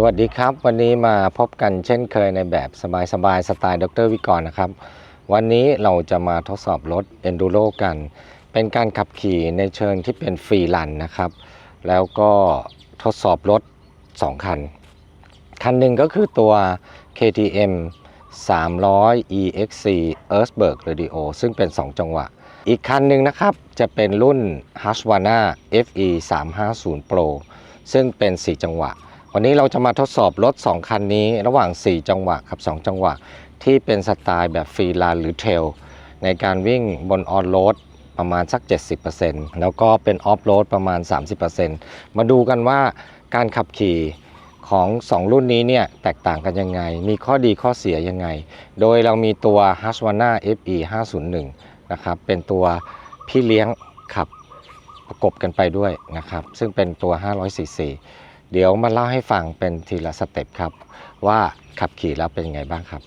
สวัสดีครับ วันนี้มาพบกันเช่นเคยในแบบสบายๆสไตล์ดรวิกรนะครับ วันนี้เราจะมาทดสอบรถ Enduro กัน เป็นการขับขี่ในเชิงที่เป็นฟรีรันนะครับ แล้วก็ทดสอบรถ 2 คัน คันหนึ่งก็คือตัว KTM 300 EXC Earthberg Radio ซึ่งเป็น 2 จังหวะ อีกคันหนึ่งนะครับ จะเป็นรุ่น Husqvarna FE 350 Pro ซึ่งเป็น 4 จังหวะ วันนี้เราจะมาทดสอบรถ 2 คันนี้ระหว่าง 4 จังหวะกับ2จังหวะ ที่เป็นสไตล์แบบฟรีลานหรือเทรลในการวิ่งบนออนโรดประมาณสัก 70%แล้วก็เป็นออฟโรดประมาณ 30%มาดูกันว่าการขับขี่ของ 2 รุ่นนี้เนี่ย แตกต่างกันยังไง มีข้อดีข้อเสียยังไง โดยเรามีตัว Husqvarna FE 501นะครับ เป็นตัวพี่เลี้ยงขับประกบกันไปด้วยนะครับ ซึ่งเป็นตัว 500cc เดี๋ยวมาเล่าให้ฟังเป็นทีละสเต็ปครับ ว่าขับขี่แล้วเป็นยังไงบ้างครับ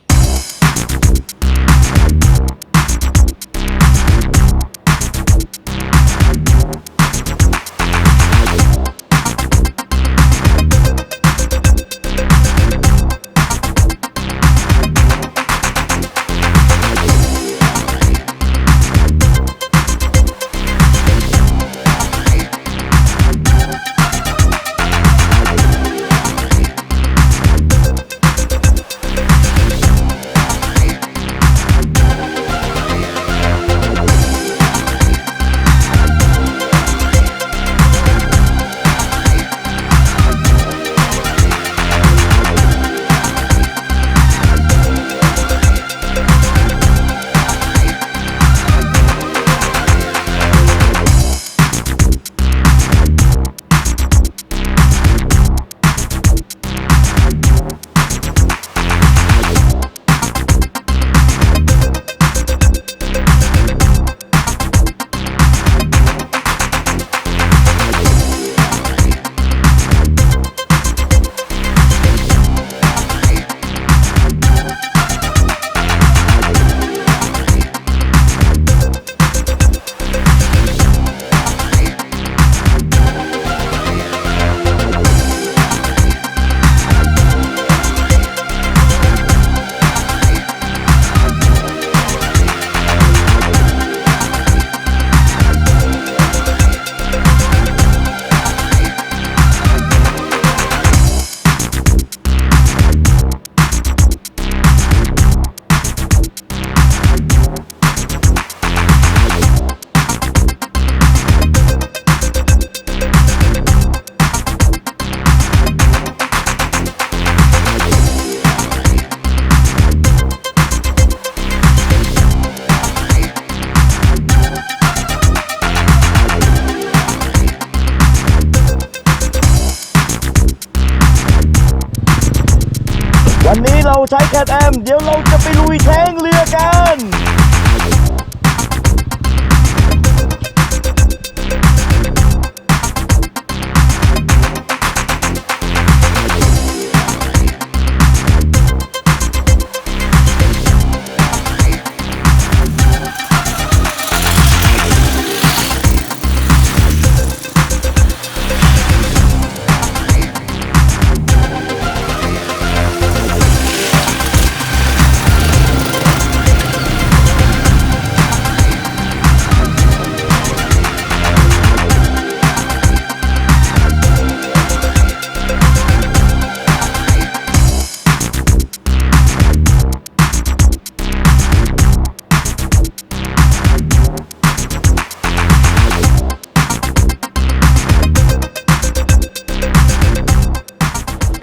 เร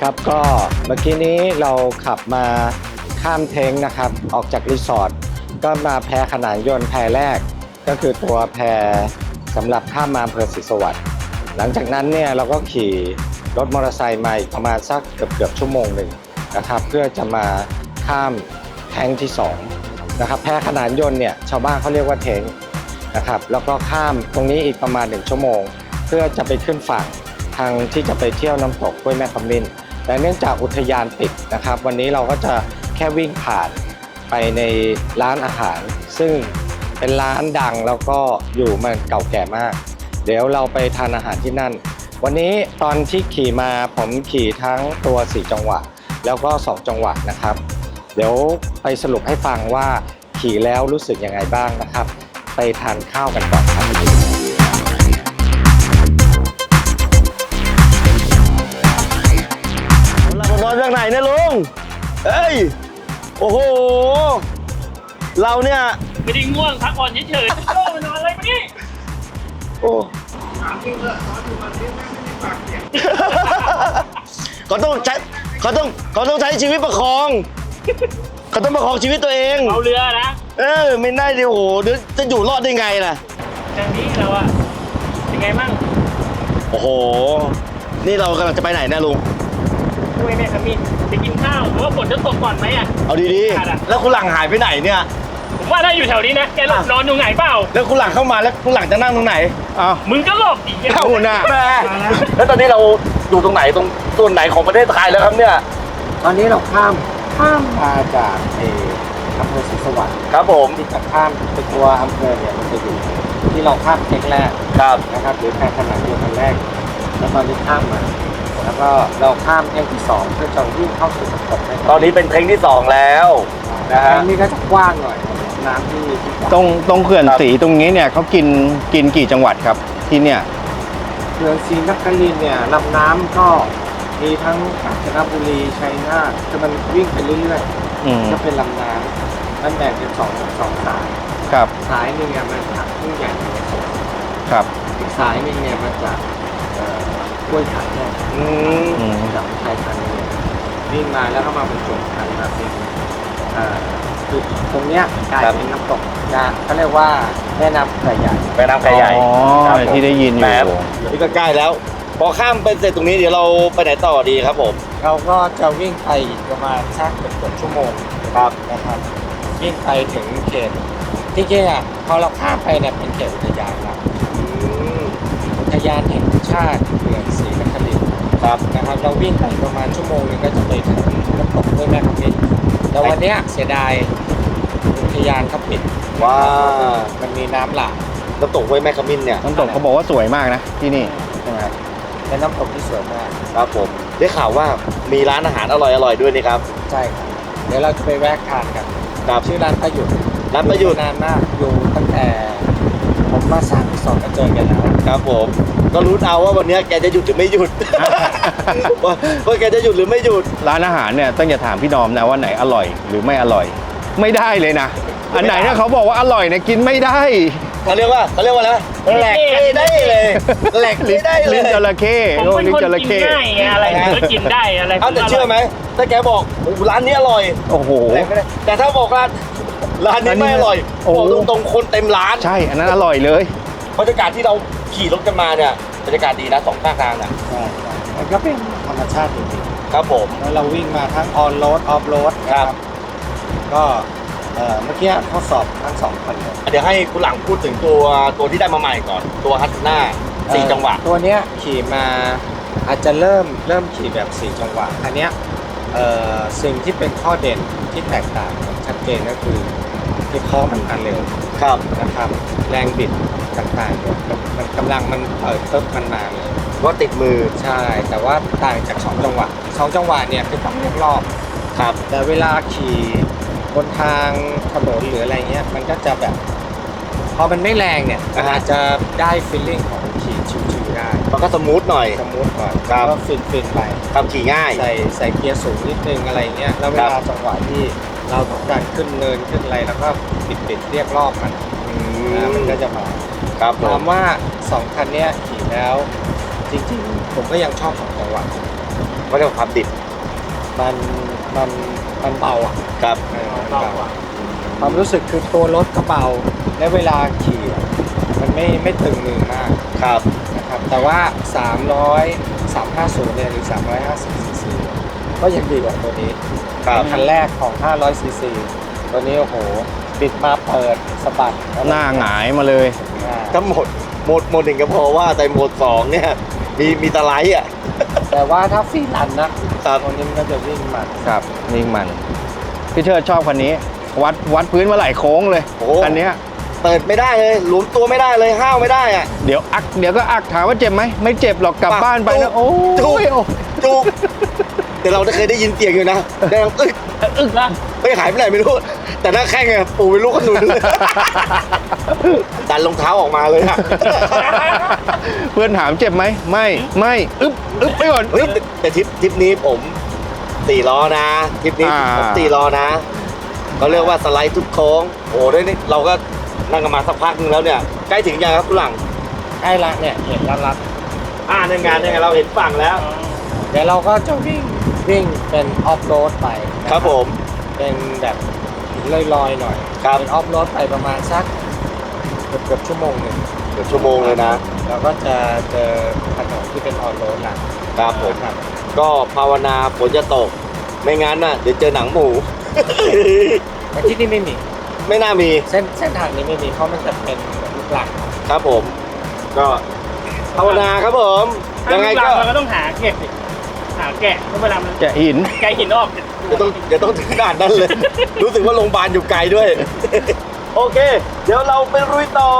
ครับก็เมื่อกี้นี้เราขับมาข้ามเทงนะครับ ออกจากรีสอร์ทก็มาแพขนานยนต์แพแรก ก็คือตัวแพสำหรับข้ามมาอำเภอศรีสวัสดิ์หลังจากนั้นเนี่ยเราก็ขี่รถมอเตอร์ไซค์มาอีกประมาณสักเกือบเกือบชั่วโมงหนึ่งนะครับ เพื่อจะมาข้ามแทงที่สองนะครับแพขนานยนต์เนี่ยชาวบ้านเขาเรียกว่าเทงนะครับแล้วก็ข้ามตรงนี้อีกประมาณหนึ่งชั่วโมง เพื่อจะไปขึ้นฝั่งทางที่จะไปเที่ยวน้ำตกห้วยแม่ขมิ้น แต่เนื่องจากอุทยานปิดนะครับ วันนี้เราก็จะแค่วิ่งผ่านไปในร้านอาหาร ซึ่งเป็นร้านดังแล้วก็อยู่มันเก่าแก่มาก เดี๋ยวเราไปทานอาหารที่นั่น วันนี้ตอนที่ขี่มาผมขี่ทั้งตัว4จังหวะ แล้วก็ 2 จังหวะนะครับ เดี๋ยวไปสรุปให้ฟังว่าขี่แล้วรู้สึกยังไงบ้างนะครับ ไปทานข้าวกันก่อนครับ เรานอนจากไหนเนี่ยลุง เฮ้ย โอ้โห เราเนี่ย ไม่ได้ง่วงพักผ่อนเฉยๆโอ้มานอนอะไรมานี่โอ้เขาต้องใช้เขาต้องเขาต้องใช้ชีวิตประคองเขาต้องประคองชีวิตตัวเอง เอาเรือนะ เออ ไม่ได้ดิโอ้โหเดี๋ยวจะอยู่รอดได้ไงล่ะทางนี้เราอะเป็นไงมั่ง โอ้โห นี่เรากำลังจะไปไหนนะลุง ช่วยแม่ขมิ้นไปกินข้าวหรือว่าฝนจะตกก่อนไหมอะเอาดีขาดอะๆแล้วคุณหลังหายไปไหนเนี่ย ผมว่าถ้าอยู่แถวนี้นะ แกหลบนอนอยู่ไหนเปล่า แล้วคุณหลังเข้ามาแล้วคุณหลังจะนั่งตรงไหนอ้าวมึงก็หลบดิเข้าหน้าแม่แล้วตอนนี้เราอยู่ตรงไหนตรงส่วนไหนของประเทศไทยแล้วครับเนี่ย ตอนนี้เราข้ามข้ามมาจากเอออำเภอศรีสวัสดิ์ครับผมที่จะข้ามไปตัวอำเภอเนี่ยมันจะอยู่ที่เราข้ามเทคแรกครับนะครับหรือแพขนาดเดียวกันแรก แล้วตอนนี้ข้ามมา แล้วก็เราข้ามแท่งที่สองเพื่อจะวิ่งเข้าสู่สกลนะครับตอนนี้เป็นเพลงที่สองแล้วนะฮะ แท่งนี้ก็จะกว้างหน่อยน้ำที่ที่กว้างตรงตรงเขื่อนครับ สีตรงนี้เนี่ยเขากินกินกี่จังหวัดครับที่เนี่ย เขื่อนศรีนครินทร์เนี่ยลำน้ำก็มีทั้งกาญจนบุรีชัยนาทคือมันวิ่งไปเรื่อยอืมๆก็เป็นลำน้ำมันแบ่งเป็นสองสองสายครับสายหนึ่งเนี่ยมันจากทุ่งใหญ่นเรศวรครับอีกสายหนึ่งเนี่ยมาจากเอ่อ กล้วยไข่เนี่ยอืมอืมจากไทยธานีเนี่ยวิ่งมาแล้วก็มาบรรจบกันมาเป็นเอ่อจุดตรงเนี้ยกลายเป็นน้ำตกนะเขาเรียกว่าแม่น้ำไก่ใหญ่ แม่น้ำไก่ใหญ่อ๋อครับผมที่ได้ยินอแหมยู่นี่ก็ใกล้แล้ว พอข้ามไปเสร็จตรงนี้เดี๋ยวเราไปไหนต่อดีครับผม เราก็จะวิ่งไปอีกประมาณสักเกือบๆชั่วโมงครับนะครับ วิ่งไปถึงเขตที่จริงๆอะพอเราข้ามไปเนี่ยเป็นเขตอุทยานแล้วอุท ยานแห่งชาติเขื่อนศรีนครินทร์ครับนะครับเราวิ่งไปประมาณชั่วโมงหนึงก็จะไปถึงน้ำตกห้วยแม่ขมิ้นแต่วันเนี้ยเสียดายอุทยานเขาปิดว้ามันมีน้ำหลากน้ำตกห้วยแม่ขมิ้นเนี่ยน้ำตกเขาบอกว่าสวยมากนะที่นี่นะครับเป็นน้ำตกที่สวยมากครับผมได้ข่าวว่ามีร้านอาหารอร่อยๆด้วยนี่ครับใช่ครับเดี๋ยวเราจะไปแวะทานกันครับชื่อร้านประยุทธ์ร้านประยุทธ์นานมากอยู่ตั้งแต่ผ มมาสร้างรีสอร์ทก็เจอกันแล้วครับผม ก็รู้เอาว่าวันนี้แกจะหยุดหรือไม่หยุด ว่าว่าแกจะหยุดหรือไม่หยุด ร้านอาหารเนี่ยต้องอย่าถามพี่นอมนะว่าไหนอร่อยหรือไม่อร่อย ไม่ได้เลยนะ อันไหนถ้าเขาบอกว่าอร่อยเนี่ยกินไม่ได้ เขาเรียกว่าเขาเรียกว่าอะไรนะแหลกไม่ได้เลยแหลกไม่ได้เลลิ้นยจระเข้ผมโอ้เป็นลิ้นคนจระกินเข้ง่ายไงอะไรผมก็กินได้อะไรเอาแต่เชื่อไหมถ้าแกบอกโอ้โหร้านนี้อร่อยโอ้โห แหลกไม่ได้แต่ถ้าบอกร้าน ร้านนี้ไม่อร่อยโอ้บโหอกตรงๆคนเต็มร้าน ใช่ อันนั้นอร่อยเลย บรรยากาศที่เราขี่รถกันมาเนี่ยบรรยากาศดีนะสองข้างทางน่ะใช่ใช่มันก็เป็นธรรมชาติจริงครับผม ๆแล้วเราวิ่งมาทั้งออนโรดออฟโรดครับ ก็เอ่อเมื่อกี้ทดสอบทั้งสองคันเลยเดี๋ยวให้คุณหลังพูดถึงตัวตัวที่ได้มาใหม่ก่อน ตัวฮัตน่าสี่จังหวะตัวเนี้ยขี่มาอาจจะเริ่มเริ่มขี่แบบ4จังหวะอันเนี้ยเอ่อสิ่งที่เป็นข้อเด่น ที่แตกต่างกันชัดเจนก็คือที่ข้อมันอันเร็วครับ นะครับแรงบิดต่างๆเนี่ยมันมันกำลังมันเปิดตึ๊บมันมาเลยว่าติดมือใช่ แต่ว่าต่างจาก2จังหวะ2จังหวะเนี่ยคือต้องเรียกรอบ ครับ แต่เวลาขี่บนทางถนนหรืออะไรเงี้ย มันก็จะแบบ พอมันไม่แรงเนี่ยมันอาจจะได้ฟีลลิ่งของขี่ชิวๆได้ มันก็สมูทหน่อย สมมุติก่อนครับ ก็ฟินฟินๆไป ขับขี่ง่าย ใส่ใส่เกียร์สูงนิดนึงอะไรเงี้ย แล้วเวครัลาบ จังหวะที่เราต้องการขึ้นเนินขึ้นอะไรแล้วก็ปิดปิดๆเรียกรอบมันอืนะมันก็จะมาครับผถามมว่าสองคันเนี้ยขี่แล้วจริงๆ ผมก็ยังชอบสองจังหวะก็จะความดิบมันมันมันเบาอะครับ เออมันเบาอะความรู้สึกคือตัวรถก็เบาและเวลาขี่อะมันไม่ไม่ตึงมือมาก ครับนะครับ แต่ว่า 300 350เนี่ยหรือ 350ซีซีก็ยังดีกว่าตัวนี้ครับคันแรกของ 500ซีซีตัวนี้โอ้โหบิดมาเปิดสะบัดหน้าหงายมาเลยอ่าถ้าหมดโหมดโหมดหนึ่งก็พอว่าแต่โหมดสองเนี่ยมีมีตะไลอะแต่ว่าถ้าฟรีรันนะครับตัวนี้มันก็จะวิ่งมันครับนิ่งมันพี่เชิดชอบคันนี้ วัดวัดพื้นมาหลายโค้งเลยโอ้คันเนี้ย เปิดไม่ได้เลยหลุมตัวไม่ได้เลยห้าวไม่ได้อะเดี๋ยวอักเดี๋ยวก็อักถามว่าเจ็บไหมไม่เจ็บหรอกกลับปะบ้านไปนะจุ๊โอ้บยโอ้จุกแต่เราเคยได้ยินเสียงอยู่นะดังอึ๊กอึ้งละไปหายไปไหนไม่รู้ แต่หน้าแข้งไงปูเป็นลูกขนุนเลยดันรองเท้าออกมาเลยอะเพื่อนถามเจ็บไหมไม่ไม่อึ๊บอึ๊บไปก่อนเฮ้ยแต่แต่ทริปทริปนี้ผมสี่ล้อนะทริปนี้อ่า ผมสี่ล้อนะเขาเรียกว่าสไลด์ทุกโค้งโอ้ด้วยนี่เราก็ นั่งกันมาสักพักนึงแล้วเนี่ยใกล้ถึงยังครับคุณหลังใกล้ละเนี่ยเห็นแล้วละอ่าในงานยังไงเราเห็นฝั่งแล้ว เดี๋ยวเราก็จะวิ่งวิ่งเป็นออฟโรดไปนะครับผมเป็นแบบลอยๆหน่อยครับเป็นออฟโรดไปประมาณสักเกือบเกือบชั่วโมงหนึ่งเกือบชั่วโมงเลยนะแล้วก็จะเจอถนนที่เป็นออนโรดละครับผมครับก็ภาวนาฝนจะตก ไม่งั้นน่ะเดี๋ยวเจอหนังหมู แต่ที่นี่ไม่มี ไม่น่ามีเส้นเส้นทางนี้ไม่มีเพราะมันจะเป็นเหมือนลูกหลังครับผม ก็ภาวนาครับผม ถ้ายังไงลูก็เราก็ต้องหาเก็บดิหาแกะเพราะเวลามันแกะหิน แกะหินออกเดี๋ยวต้องเดี๋ยวต้องถึงขนาดนั้นเลย รู้สึกว่าโรงพยาบาลอยู่ไกลด้วย โอเค เดี๋ยวเราไปรุยต่อ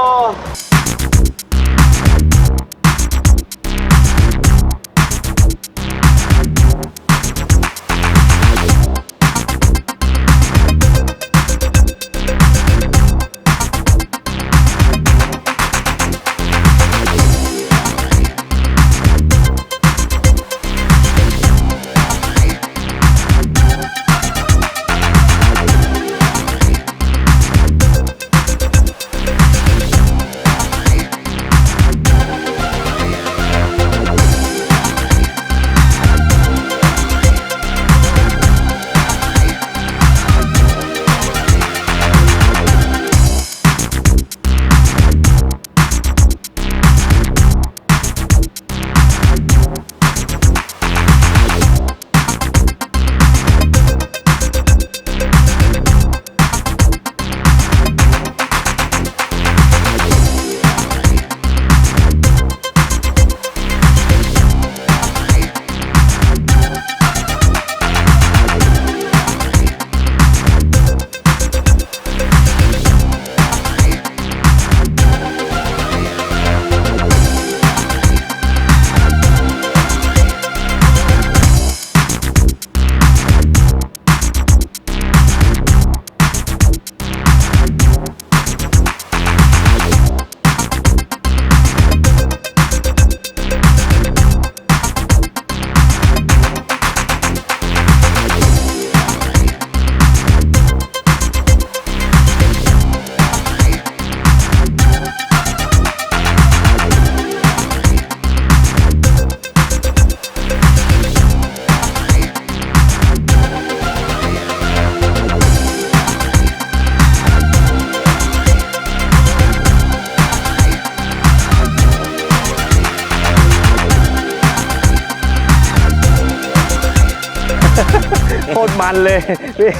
มันเลยพี่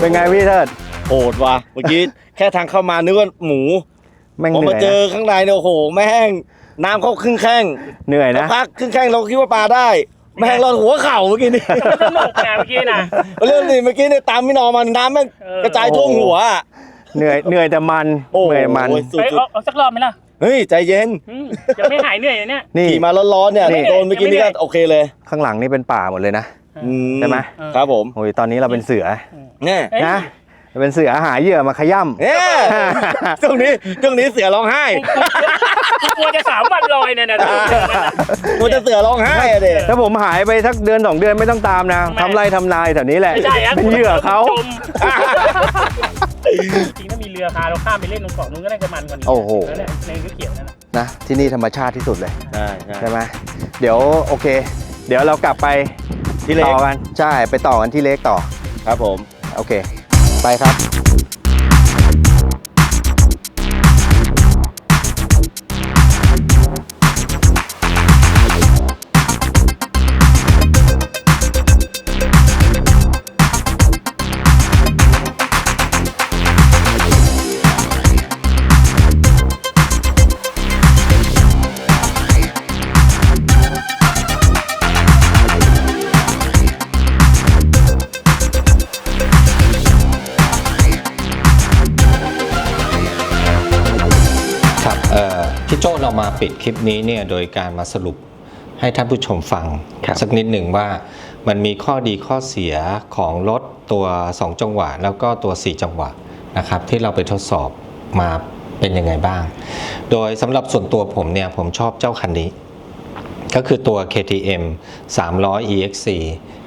เป็นไงพี่เทิดโหดว่ะเมื่อกี้ แค่ทางเข้ามานึกว่าหมูแม่งพอเหนื่มาอยเจอนะข้างในเนี่ยโอ้โหแม่งน้ำเข้าครึ่งแข้งเหนื่อยสักนะ พักครึ่งแข้งเราคิดว่าปลาได้ แม่งรอดหัวเข่าเมื่อกี้นี่ สนุกนะเมื่อกี้นะ เรื่องนี้เมื่อกี้เนี่ยตามพี่นอมันน้ำแม่งเออ กระจายท่วมหัวอะเหนื่อยเหนื่อยแต่มันโอ้โหเหนื่อยมัน สุไปดเอาเอาสักรอบไหมล่ะๆเฮ้ยใจเย็นอืมจะไม่หายเหนื่อยเนี่ย นี่ ขี่มาร้อนๆเนี่ยนี่ โดนเมื่อกี้นี่ก็โอเคเลย ข้างหลังนี่เป็นป่าหมดเลยนะอื ใช่ไหม ครับผมโอ้ยตอนนี้เราเป็นเสือเนี่ยเอ้ยนะเป็นเสือหาเหยื่อมาขย่ำเนี่ยช่วงนี้ช่วงนี้เสือร้องไห้กูกลัวจะสามวันลอยเนี่ยนะมันจะเสือร้องไห้อะเด็ถ้าผมหายไปสักเดือนสองเดือนไม่ต้องตามนะทำไมทำไรทำนายแถวนี้แหละไม่ใช่อะเป็นเหยื่อเขาจมจริงถ้ามีเรือพาเราข้ามไปเล่นตรงเกาะนู้นก็น่าจะมันกว่านี้โอ้โหแล้วเนี่ยในเขียวๆนั่นน่ะนะที่นี่ธรรมชาติที่สุดเลยใช่ใช่ใช่ไหมเดี๋ยวโอเค เดี๋ยวเรากลับไป ที่เล็ก ต่อกันใช่ไปต่อกันที่เล็กต่อครับผม โอเค ไปครับ ลิปนี้เนี่ยโดยการมาสรุปให้ท่านผู้ชมฟังครับสักนิดหนึ่งว่ามันมีข้อดีข้อเสียของรถตัว 2 จังหวะ แล้วก็ตัว 4 จังหวะนะครับที่เราไปทดสอบมาเป็นยังไงบ้าง โดยสำหรับส่วนตัวผมเนี่ยผมชอบเจ้าคันนี้ ก็คือตัว KTM 300 EXC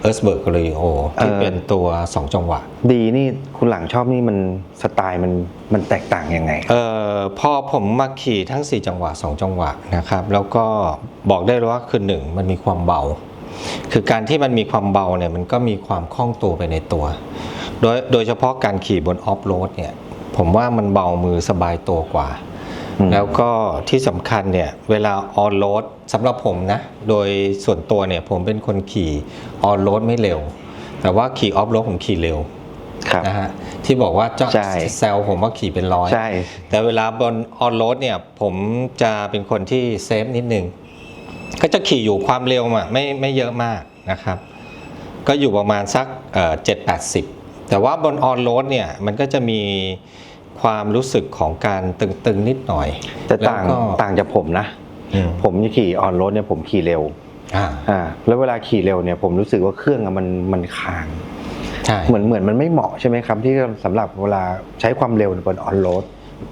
e a r t h b e r g Radio ที่เอ่อเป็นตัว 2 จังหวะ ดีนี่คุณหลังชอบนี่มันสไตล์มันมันแตกต่างยังไง เอ่อพอผมมาขี่ทั้ง 4 จังหวะ 2 จังหวะนะครับ แล้วก็บอกได้เลยว่าคือหนึ่งมันมีความเบา คือการที่มันมีความเบาเนี่ยมันก็มีความคล่องตัวไปในตัว โดยโดยเฉพาะการขี่บนออฟโรดเนี่ยผมว่ามันเบามือสบายตัวกว่าอืม แล้วก็ที่สำคัญเนี่ยเวลาออนโรดสำหรับผมนะ โดยส่วนตัวเนี่ยผมเป็นคนขี่ออนโรดไม่เร็ว แต่ว่าขี่ออฟโรดผมขี่เร็วครับนะฮะที่บอกว่าเจ้าใช่แซลผมว่าขี่เป็นร้อยใช่แต่เวลาบนออนโรดเนี่ยผมจะเป็นคนที่เซฟนิดนึงก็จะขี่อยู่ความเร็วอะไม่ไม่เยอะมากนะครับ ก็อยู่ประมาณสักเจ็ดแปดสิบแต่ว่าบนออนโรดเนี่ยมันก็จะมี ความรู้สึกของการตึงๆนิดหน่อย แต่ต่างแล้วก็ต่างจากผมนะอืมผมจะขี่ออนรถเนี่ยผมขี่เร็วอ่าอ่าแล้วเวลาขี่เร็วเนี่ยผมรู้สึกว่าเครื่องอะมันมันค้างใช่เหมือนเหมือนมันไม่เหมาะใช่ไหมครับ ที่สำหรับเวลาใช้ความเร็วบนออนโรด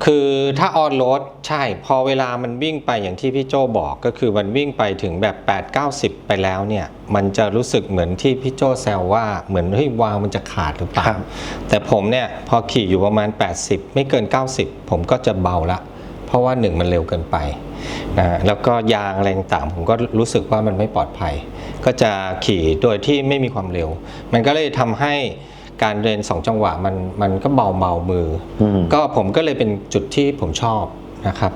คือถ้าออนโรดใช่พอเวลามันวิ่งไปอย่างที่พี่โจบอกก็คือมันวิ่งไปถึงแบบ 8 90 ไปแล้วเนี่ย มันจะรู้สึกเหมือนที่พี่โจแซวว่าเหมือนเฮ้ยวาวมันจะขาดหรือเปล่าครับแต่ผมเนี่ยพอขี่อยู่ประมาณ 80 ไม่เกิน 90 ผมก็จะเบาละ เพราะว่าหนึ่งมันเร็วเกินไปนะฮะแล้วก็ยางอะไรต่างๆผมก็รู้สึกว่ามันไม่ปลอดภัย ก็จะขี่โดยที่ไม่มีความเร็ว มันก็เลยทำให้ การเดินสองจังหวะมันมันก็เบาเบาๆมืออมก็ผมก็เลยเป็นจุดที่ผมชอบนะครับ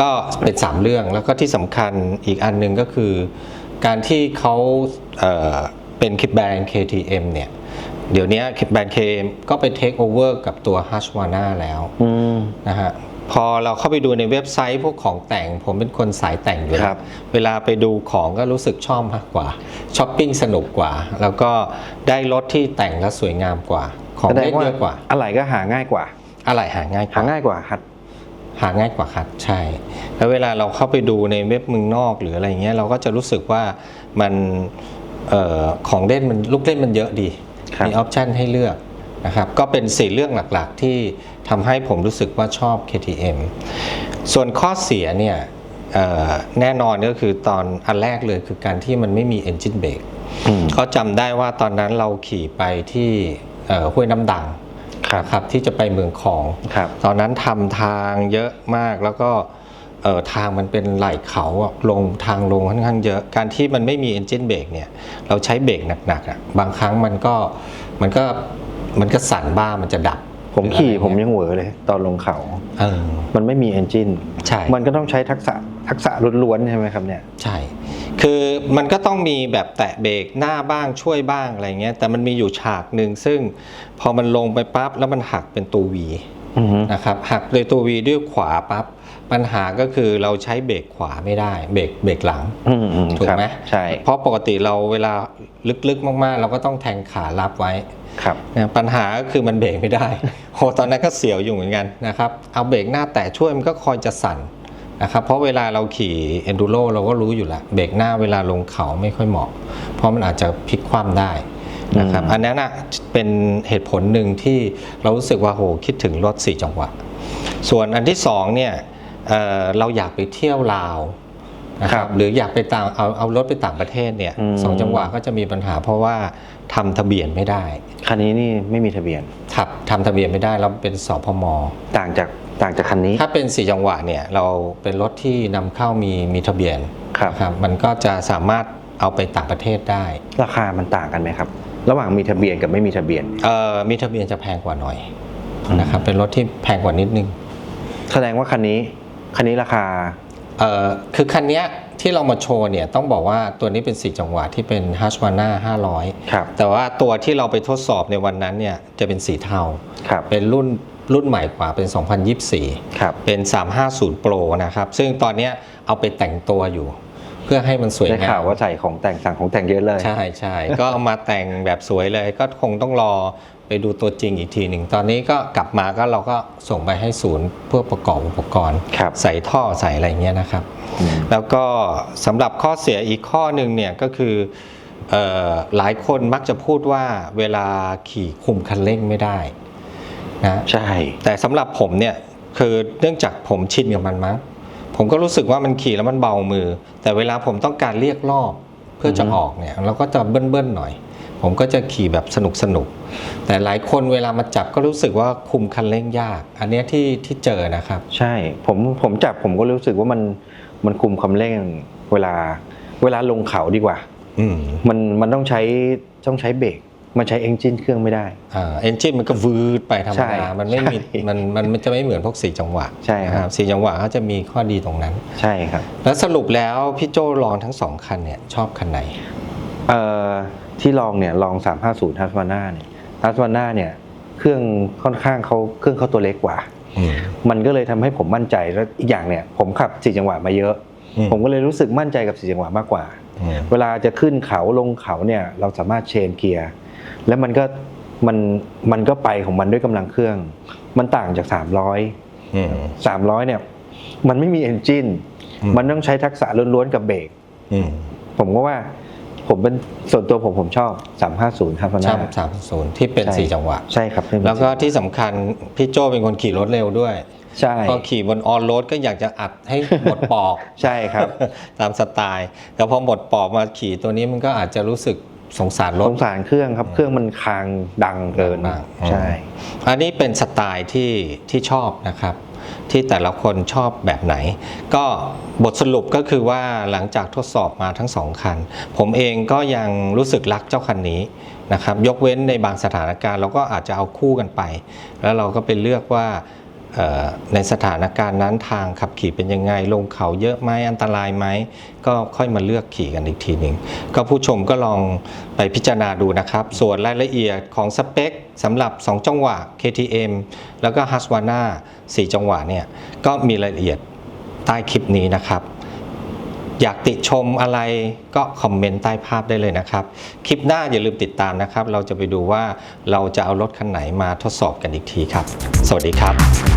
ก็เป็น3เรื่องแล้วก็ที่สำคัญอีกอันหนึ่งก็คือ การที่เขาเอ่อเป็นคิดแบรนด์ KTM เนี่ยเดี๋ยวนี้คิดแบรนด์ KTM ก็ไปเทคโอเวอร์กับตัว Hashwana แล้วอืมนะฮะ พอเราเข้าไปดูในเว็บไซต์พวกของแต่ง ผมเป็นคนสายแต่งอยู่แล้วครับเวลาไปดูของก็รู้สึกชอบมากกว่าช้อปปิ้งสนุกกว่า แล้วก็ได้รถที่แต่งและสวยงามกว่า ของแสดเล่งนว่าเยอะกว่า อะไรก็หาง่ายกว่า อะไรหาง่ายกหาว่าง่ายกว่าฮัดหาง่ายกว่าครับใช่ แล้วเวลาเราเข้าไปดูในเว็บเมืองนอกหรืออะไรเงี้ยเราก็จะรู้สึกว่ามันเออของเล่นมันลูกเล่นมันเยอะดีครับมีออปชันให้เลือก นะครับ ก็เป็นสี่เรื่องหลักๆ ที่ทำให้ผมรู้สึกว่าชอบ KTM ส่วนข้อเสียเนี่ยเอ่อแน่นอนก็คือตอนอันแรกเลยคือการที่มันไม่มี Engine Brake อืมเขาจำได้ว่าตอนนั้นเราขี่ไปที่เอ่อห้วยน้ำดังครับนะครับที่จะไปเมืองคองครับตอนนั้นทำทางเยอะมากแล้วก็เอ่อทางมันเป็นไหล่เขาอะลงทางลงค่อนข้างเยอะ การที่มันไม่มี engine brake เนี่ยเราใช้เบรกหนักๆอะบางครั้งมันก็มันก็ มันก็สั่นบ้างมันจะดับ ผมขี่หรือผมอะไรเงี้ยยังเหวอเลย ตอนลงเขา เออ มันไม่มีเอนจินใช่ มันก็ต้องใช้ทักษะทักษะล้วนๆใช่ไหมครับเนี่ย ใช่ คือมันก็ต้องมีแบบแตะเบรกหน้าบ้างช่วยบ้างอะไรเงี้ย แต่มันมีอยู่ฉากหนึ่งซึ่ง พอมันลงไปปั๊บแล้วมันหักเป็นตัว V อือฮึนะครับหักโดยตัว V ด้วยขวาปั๊บ ปัญหาก็คือเราใช้เบรกขวาไม่ได้ เบรกเบรกหลังอืมอืมถูกไหมครับใช่เพราะปกติเราเวลาลึกๆ มากๆ เราก็ต้องแทงขารับไว้ครับนะปัญหาก็คือมันเบรกไม่ได้โหตอนนั้นก็เสียวอยู่เหมือนกันนะครับเอาเบรกหน้าแตะช่วยมันก็คอยจะสั่นนะครับเพราะเวลาเราขี่ enduro เราก็รู้อยู่แล้วเบรกหน้าเวลาลงเขาไม่ค่อยเหมาะ เพราะมันอาจจะพลิกคว่ำได้นะครับอืมอันนั้นอะเป็นเหตุผลหนึ่งที่เรารู้สึกว่าโหคิดถึงรถสี่จังหวะ ส่วนอันที่สองเนี่ย เอ่อเราอยากไปเที่ยวลาวนะคครัรับบหรืออยากไปต่างเอาเอารถไปต่างประเทศเนี่ยอืมสองจังหวะก็จะมีปัญหา เพราะว่าทำทะเบียนไม่ได้ คันนี้นี่ไม่มีทะเบียนทับทำทะเบียนไม่ได้แล้วเป็นสพมต่างจากต่างจากคันนี้ ถ้าเป็นสี่จังหวะเนี่ยเราเป็นรถที่นำเข้ามีมีทะเบียนครับนะครับมันก็จะสามารถเอาไปต่างประเทศได้ ราคามันต่างกันไหมครับ ระหว่างมีทะเบียนกับไม่มีทะเบียนเอ่อมีทะเบียนจะแพงกว่าหน่อยนะครับเป็นรถที่แพงกว่านิดนึง แสดงว่าคันนี้ คันนี้ราคา เอ่อคือคันเนี้ยที่เรามาโชว์เนี่ยต้องบอกว่าตัวนี้เป็น 4 จังหวะที่เป็น h a s h w a n a 500ครับแต่ว่าตัวที่เราไปทดสอบในวันนั้นเนี่ยจะเป็นสีเทา ครับ เป็นรุ่นรุ่นใหม่กว่าเป็น 2024 ครับ เป็น 350 Pro นะครับ ซึ่งตอนเนี้ยเอาไปแต่งตัวอยู่พื่อให้มันสวยได้งาข่าวม ว่าใส่ของแต่งสั่งของแต่งเยอะเลย ใช่ใช่ ก็เอามาแต่งแบบสวยเลยก็คงต้องรอ ไปดูตัวจริงอีกทีหนึ่ง ตอนนี้ก็กลับมาก็เราก็ส่งไปให้ศูนย์เพื่อประกอบอุปกรณ์ ครับใส่ท่อใส่อะไรเงี้ยนะครับ อืม แล้วก็สำหรับข้อเสียอีกข้อหนึ่งเนี่ยก็คือเอ่อหลายคนมักจะพูดว่าเวลาขี่คุมคันเร่งไม่ได้นะใช่ แต่สำหรับผมเนี่ยคือเนื่องจากผมชินกับมันมั้งผมก็รู้สึกว่ามันขี่แล้วมันเบามือ แต่เวลาผมต้องการเรียกรอบเพื่อจะออกเนี่ยเราก็จะเบิ้ลๆหน่อย ผมก็จะขี่แบบสนุกสนุกๆแต่หลายคนเวลามาจับก็รู้สึกว่าคุมคันเร่งยาก อันเนี้ยที่ที่เจอนะครับ ใช่ผมผมจับผมก็รู้สึกว่ามันมันคุมคำเร่งเวลาเวลาลงเขาดีกว่า อืมมันมันต้องใช้ต้องใช้เบรกมันใช้เอนจินเครื่องไม่ได้อ่าเอนจินมันก็วืดไปธรรมใช่ดา มันไม่มีใช่มันมันมันจะไม่เหมือนพวกสี่จังหวะใช่ครับนะสี่จังหวะเขาจะมีข้อดีตรงนั้น ใช่ครับ แล้วสรุปแล้วพี่โจลองทั้งสองคันเนี่ยชอบคันไหน เอ่อ ที่ลองเนี่ยลอง 350ทัสวาน่าเนี่ยทัสวาน่าเนี่ยเครื่องค่อนข้างเขาเครื่องเขาตัวเล็กกว่าอืมมันก็เลยทำให้ผมมั่นใจแล้วอีกอย่างเนี่ย ผมขับสี่จังหวะมาเยอะอืมผมก็เลยรู้สึกมั่นใจกับสี่จังหวะมากกว่าอืมเวลาจะขึ้นเขาลงเขาเนี่ยเราสามารถเชนเกียร์แล้วมันก็มันมันก็ไปของมันด้วยกำลังเครื่อง มันต่างจาก300อืม300เนี่ย มันไม่มีเอนจินอืมมันต้องใช้ทักษะล้วนๆกับเบรกอืมผมก็ว่า ผมเป็นส่วนตัวผมผมชอบ 350ครับชอบสามศูนย์ที่เป็นใช่สี่จังหวะ ใช่ครับแล้วก็ที่สำคัญพี่โจเป็นคนขี่รถเร็วด้วย ใช่พอขี่บนออนโรดก็อยากจะอัดให้หมดปอก ใช่ครับ ตามสไตล์ แต่พอหมดปอกมาขี่ตัวนี้มันก็อาจจะรู้สึกสงสารรสถ งสารเครื่องครับเครื่องมันคางดังเกินมาก ใช่ อันนี้เป็นสไตล์ที่ที่ชอบนะครับ ที่แต่ละคนชอบแบบไหน ก็บทสรุปก็คือว่าหลังจากทดสอบมาทั้งสองคัน ผมเองก็ยังรู้สึกรักเจ้าคันนี้นะครับ ยกเว้นในบางสถานการณ์เราก็อาจจะเอาคู่กันไป แล้วเราก็ไปเลือกว่า ในสถานการณ์นั้นทางขับขี่เป็นยังไง ลงเขาเยอะไหมอันตรายไหม ก็ค่อยมาเลือกขี่กันอีกทีหนึ่งก็ผู้ชมก็ลองไปพิจารณาดูนะครับ ส่วนรายละเอียดของสเปคสำหรับ 2 จังหวะ KTM แล้วก็ h u s w a n a 4 จังหวะเนี่ยก็มีรายละเอียดใต้คลิปนี้นะครับ อยากติชมอะไรก็คอมเมนต์ใต้ภาพได้เลยนะครับ คลิปหน้าอย่าลืมติดตามนะครับ เราจะไปดูว่าเราจะเอารถคันไหนมาทดสอบกันอีกทีครับ สวัสดีครับ